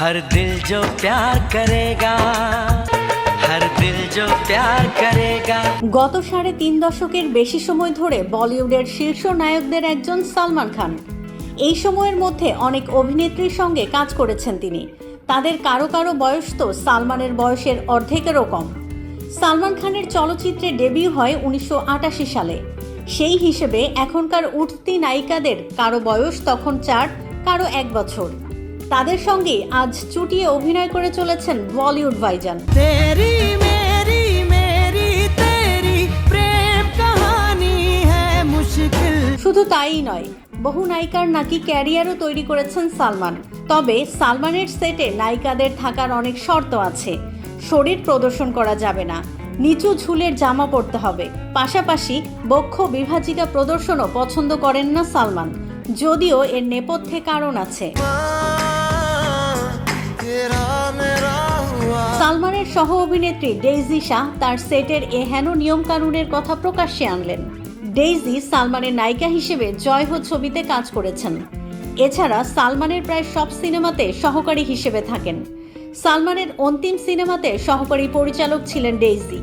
हर दिल जो प्यार करेगा हर दिल जो प्यार करेगा গত সাড়ে তিন দশকের বেশি সময় ধরে বলিউডের শীর্ষ নায়কদের একজন সালমান খান এই সময়ের মধ্যে অনেক অভিনেত্রীর সঙ্গে কাজ করেছেন তিনি তাদের কারো কারো বয়স তো সালমানের বয়সের অর্ধেকেরও কম সালমান খানের চলচ্চিত্রে ডেবিউ হয় উনিশশো সালে সেই হিসেবে এখনকার উঠতি নায়িকাদের কারো বয়স তখন চার কারো এক বছর তাদের সঙ্গে আজ চুটিয়ে অভিনয় করে চলেছেন বলিউড ভাইজান। শুধু তাই নয় বহু নায়িকার নাকি ক্যারিয়ারও তৈরি করেছেন সালমান। তবে সালমানের সেটে নায়িকাদের থাকার অনেক শর্ত আছে। শরীর প্রদর্শন করা যাবে না নিচু ঝুলের জামা পরতে হবে। পাশাপাশি বক্ষ বিভাজিকা প্রদর্শনও পছন্দ করেন না সালমান যদিও এর নেপথ্যে কারণ আছে। সহ অভিনেত্রী ডেইজি শাহ তার সেটের এ হেন নিয়মকানুনের কথা প্রকাশ্যে আনলেন। ডেইজি সালমানের নায়িকা হিসেবে জয় হো ছবিতে কাজ করেছেন। এছাড়া সালমানের প্রায় সব সিনেমাতে সহকারী হিসেবে থাকেন। সালমানের অন্তিম সিনেমাতে সহকারী পরিচালক ছিলেন ডেইজি।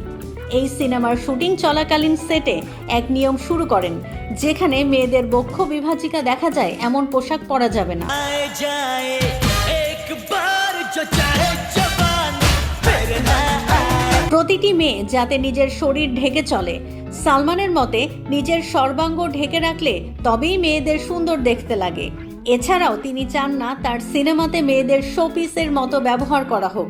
এই সিনেমার শুটিং চলাকালীন সেটে এক নিয়ম শুরু করেন, যেখানে মেয়েদের বক্ষ বিভাজিকা দেখা যায়, এমন পোশাক পরা যাবে না। প্রতিটি মেয়ে যাতে নিজের শরীর ঢেকে চলে। সালমানের মতে, নিজের সর্বাঙ্গ ঢেকে রাখলে তবেই মেয়েদের সুন্দর দেখতে লাগে। এছাড়াও তিনি চান না তার সিনেমাতে মেয়েদের শোপিসের মতো ব্যবহার করা হোক।